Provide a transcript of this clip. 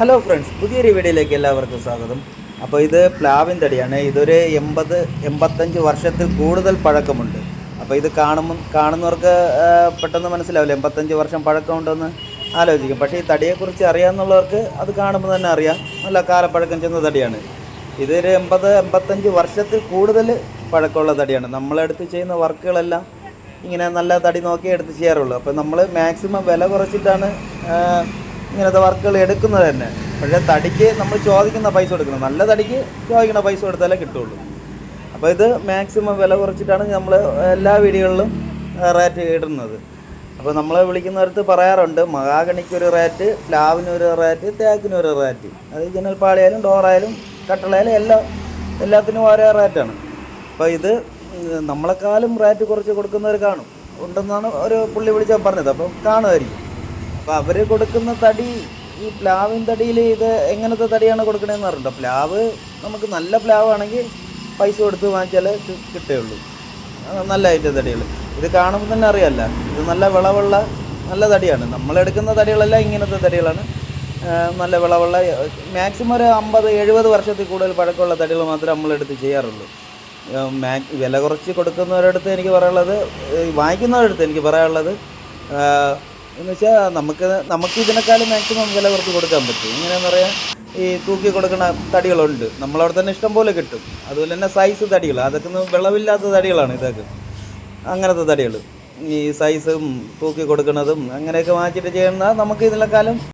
Hello friends പുതിയൊരു വീഡിയോയിലേക്ക് എല്ലാവർക്കും സ്വാഗതം. അപ്പോൾ ഇത് പ്ലാവിൻ തടിയാണ്. ഇതൊരു എൺപത് എൺപത്തഞ്ച് വർഷത്തിൽ കൂടുതൽ പഴക്കമുണ്ട്. അപ്പോൾ ഇത് കാണുമ്പോൾ കാണുന്നവർക്ക് പെട്ടെന്ന് മനസ്സിലാവില്ല? എൺപത്തഞ്ച് വർഷം പഴക്കമുണ്ടെന്ന് ആലോചിക്കും. പക്ഷേ ഈ തടിയെക്കുറിച്ച് അറിയാമെന്നുള്ളവർക്ക് അത് കാണുമ്പോൾ തന്നെ അറിയാം. നല്ല കാലപ്പഴക്കം ചെന്ന തടിയാണ്. ഇതൊരു എൺപത് എൺപത്തഞ്ച് വർഷത്തിൽ കൂടുതൽ പഴക്കമുള്ള തടിയാണ്. നമ്മളെടുത്ത് ചെയ്യുന്ന വർക്കുകളെല്ലാം ഇങ്ങനെ നല്ല തടി നോക്കി എടുത്ത് ചെയ്യാറുള്ളൂ. അപ്പോൾ നമ്മൾ മാക്സിമം വില കുറച്ചിട്ടാണ് ഇങ്ങനത്തെ വർക്കുകൾ എടുക്കുന്നത് തന്നെ. പക്ഷേ തടിക്ക് നമ്മൾ ചോദിക്കുന്ന പൈസ കൊടുക്കണം. നല്ല തടിക്ക് ചോദിക്കുന്ന പൈസ കൊടുത്താലേ കിട്ടുള്ളൂ. അപ്പോൾ ഇത് മാക്സിമം വില കുറച്ചിട്ടാണ് നമ്മൾ എല്ലാ വീടുകളിലും റേറ്റ് ഇടുന്നത്. അപ്പോൾ നമ്മൾ വിളിക്കുന്നവർക്ക് പറയാറുണ്ട് മഹാഗണിക്കൊരു റേറ്റ് പ്ലാവിനൊരു റേറ്റ് തേക്കിനൊരു റേറ്റ് അത് ജനൽപ്പാളിയായാലും ഡോറായാലും കട്ടളയായാലും എല്ലാം എല്ലാത്തിനും ഓരോ റേറ്റാണ് അപ്പോൾ ഇത് നമ്മളെക്കാളും റേറ്റ് കുറച്ച് കൊടുക്കുന്നവർ കാണും. ഉണ്ടെന്നാണ് ഒരു പുള്ളി വിളിച്ചാൽ പറഞ്ഞത്. അപ്പം കാണുമായിരിക്കും. അപ്പോൾ അവർ കൊടുക്കുന്ന തടി ഈ പ്ലാവിൻ തടിയിൽ ഇത് എങ്ങനത്തെ തടിയാണ് കൊടുക്കണതെന്ന് അറിയണ്ട പ്ലാവ് നമുക്ക് നല്ല പ്ലാവ് ആണെങ്കിൽ പൈസ കൊടുത്ത് വാങ്ങിച്ചാൽ കിട്ടുകയുള്ളൂ. നല്ല അതിന്റെ തടികൾ. ഇത് കാണുമ്പോൾ തന്നെ അറിയാമല്ല. ഇത് നല്ല വിളവുള്ള നല്ല തടിയാണ്. നമ്മളെടുക്കുന്ന തടികളെല്ലാം ഇങ്ങനത്തെ തടികളാണ്. നല്ല വിളവുള്ള മാക്സിമം ഒരു അമ്പത് എഴുപത് വർഷത്തിൽ കൂടുതൽ പഴക്കമുള്ള തടികൾ മാത്രമേ നമ്മളെടുത്ത് ചെയ്യാറുള്ളൂ. മാക് വില കുറച്ച് കൊടുക്കുന്നവരടുത്ത് എനിക്ക് പറയാനുള്ളത് വാങ്ങിക്കുന്നവരടുത്ത് എനിക്ക് പറയാനുള്ളത് എന്ന് വെച്ചാൽ നമുക്ക് നമുക്ക് ഇതിനേക്കാളും മാക്സിമം വില കുറച്ച് കൊടുക്കാൻ പറ്റും. എങ്ങനെയാന്ന് പറയാൻ ഈ തൂക്കി കൊടുക്കുന്ന തടികളുണ്ട്. നമ്മളവിടെ തന്നെ ഇഷ്ടം പോലെ കിട്ടും. അതുപോലെ തന്നെ സൈസ് തടികൾ. അതൊക്കെ വിളവില്ലാത്ത തടികളാണ് ഇതൊക്കെ. അങ്ങനത്തെ തടികൾ ഈ സൈസും തൂക്കി കൊടുക്കുന്നതും അങ്ങനെയൊക്കെ വാങ്ങിച്ചിട്ട് ചെയ്യുന്ന നമുക്ക് ഇതിനേക്കാളും